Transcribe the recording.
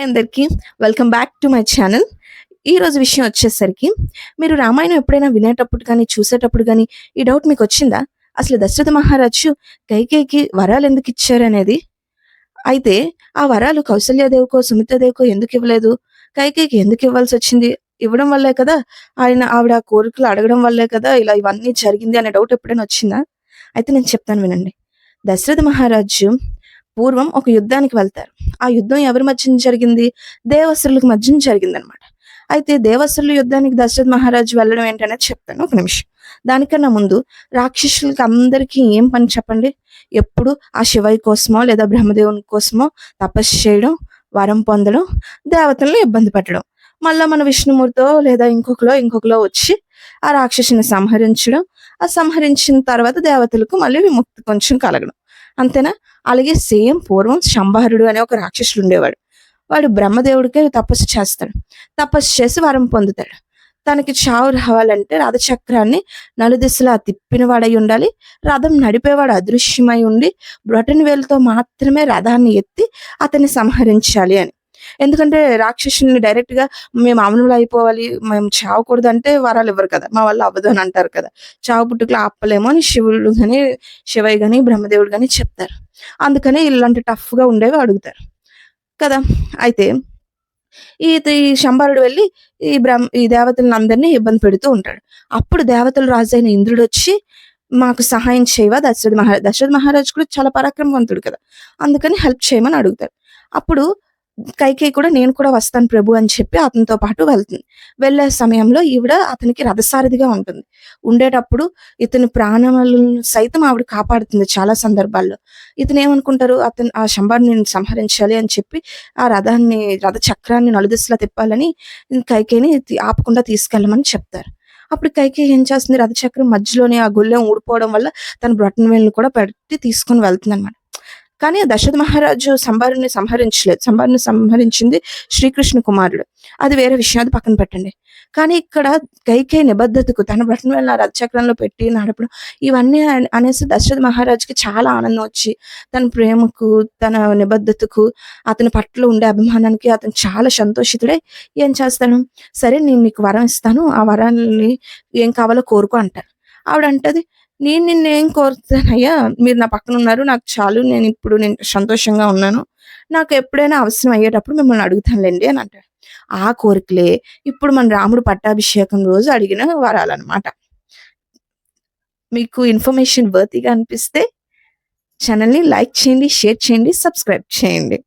Hi అందరికీ welcome back to my channel ఈ రోజు విషయం వచ్చేసరికి మీరు రామాయణం ఎప్పుడైనా వినేటప్పుడు కానీ చూసేటప్పుడు కానీ ఈ డౌట్ మీకు వచ్చిందా? అసలు దశరథ మహారాజు కైకేయికి వరాలు ఎందుకు ఇచ్చారు అనేది? అయితే ఆ వరాలు కౌసల్యాదేవికో సుమిత్రదేవికో ఎందుకు ఇవ్వలేదు? కైకేయికి ఎందుకు ఇవ్వాల్సి వచ్చింది? ఇవ్వడం వల్లే కదా? ఆయన ఆవిడ కోరికలు అడగడం వల్లే కదా ఇలా ఇవన్నీ జరిగింది అనే డౌట్ ఎప్పుడైనా వచ్చిందా? అయితే నేను చెప్తాను వినండి. దశరథ మహారాజు పూర్వం ఒక యుద్ధానికి వెళ్తారు. ఆ యుద్ధం ఎవరి మధ్యన జరిగింది? దేవస్త్రులకు మధ్యన జరిగింది అనమాట అయితే దేవస్త్రుల యుద్ధానికి దశరథ మహారాజు వెళ్ళడం ఏంటనేది చెప్తాను. ఒక నిమిషం. దానికన్నా ముందు రాక్షసులకి అందరికీ ఏం పని చెప్పండి? ఎప్పుడు ఆ శివయ్య కోసమో లేదా బ్రహ్మదేవుని కోసమో తపస్సు చేయడం వరం పొందడం దేవతలను ఇబ్బంది పెట్టడం. మళ్ళా మన విష్ణుమూర్తో లేదా ఇంకొకలో ఇంకొకలో వచ్చి ఆ రాక్షసుని సంహరించడం. ఆ సంహరించిన తర్వాత దేవతలకు మళ్ళీ విముక్తి కొంచెం కలగడం. అంతేనా? అలాగే సేమ్ పూర్వం శంభారుడు అనే ఒక రాక్షసుడు ఉండేవాడు. వాడు బ్రహ్మదేవుడికే తపస్సు చేస్తాడు. తపస్సు చేసి వరం పొందుతాడు. తనకి చావు రావాలంటే రథచక్రాన్ని నలుదిశలా తిప్పిన వాడై ఉండాలి. రథం నడిపేవాడు అదృశ్యమై ఉండి బ్రొటన్ వేలుతో మాత్రమే రథాన్ని ఎత్తి అతన్ని సంహరించాలి అని. ఎందుకంటే రాక్షసుని డైరెక్ట్గా మేము అమనులు అయిపోవాలి మేము చావకూడదు అంటే వరాలు ఇవ్వరు కదా మా వల్ల అవ్వదు అని అంటారు కదా. చావు పుట్టుకలు ఆపలేమో అని శివుడు కానీ శివయ్య కానీ బ్రహ్మదేవుడు కానీ చెప్తారు. అందుకనే ఇలాంటి టఫ్గా ఉండేవి అడుగుతారు. కదా అయితే ఈ ఈ శంబరుడు వెళ్ళి ఈ బ్రహ్మ ఈ దేవతలను అందరినీ ఇబ్బంది పెడుతూ ఉంటాడు. అప్పుడు దేవతల రాజు అయిన ఇంద్రుడు వచ్చి మాకు సహాయం చేయవా? దశరథ మహారాజ్ దశరథ మహారాజ్ కూడా చాలా పరాక్రమవంతుడు కదా. అందుకని హెల్ప్ చేయమని అడుగుతాడు. అప్పుడు కైకేయి కూడా నేను కూడా వస్తాను ప్రభు అని చెప్పి అతనితో పాటు వెళ్తుంది వెళ్ళే సమయంలో ఈవిడ అతనికి రథసారథిగా ఉంటుంది. ఉండేటప్పుడు ఇతని ప్రాణాలను సైతం ఆవిడ కాపాడుతుంది చాలా సందర్భాల్లో. ఇతను ఏమనుకుంటారు? అతను ఆ శంబాన్ని సంహరించాలి అని చెప్పి ఆ రథాన్ని రథ చక్రాన్ని నలుదిశలా తిప్పాలని కైకేయిని ఆపకుండా తీసుకెళ్ళమని చెప్తారు. అప్పుడు కైకేయి ఏం చేస్తుంది? రథచక్రం మధ్యలోనే ఆ గుళ్ళెం ఊడిపోవడం వల్ల తన బ్రొటన్ వేలుని కూడా పెట్టి తీసుకొని వెళ్తుంది అనమాట కానీ దశరథ మహారాజు సంబారుని సంహరించలేదు సంబారుని సంహరించింది శ్రీకృష్ణ కుమారుడు. అది వేరే విషయం అది పక్కన పెట్టండి. కానీ ఇక్కడ కైకే నిబద్ధతకు తన బ్రతను వేలు రథచక్రంలో పెట్టి నడపడం ఇవన్నీ అనేసి దశరథ మహారాజుకి చాలా ఆనందం వచ్చి తన ప్రేమకు తన నిబద్ధతకు అతని పట్ల ఉండే అభిమానానికి అతను చాలా సంతోషితుడే ఏం చేస్తాను సరే నేను నీకు వరం ఇస్తాను ఆ వరాన్ని ఏం కావాలో కోరుకో అంటారు. ఆవిడ అంటది నేను నిన్నేం కోరుతానయ్యా మీరు నా పక్కన ఉన్నారు నాకు చాలు. నేను ఇప్పుడు నేను సంతోషంగా ఉన్నాను. నాకు ఎప్పుడైనా అవసరం అయ్యేటప్పుడు మిమ్మల్ని అడుగుతానులేండి అని అంటాడు. ఆ కోరికలే ఇప్పుడు మన రాముడు పట్టాభిషేకం రోజు అడిగిన వరాలన్నమాట. మీకు ఇన్ఫర్మేషన్ వర్తిగా అనిపిస్తే ఛానల్ని లైక్ చేయండి షేర్ చేయండి సబ్స్క్రైబ్ చేయండి.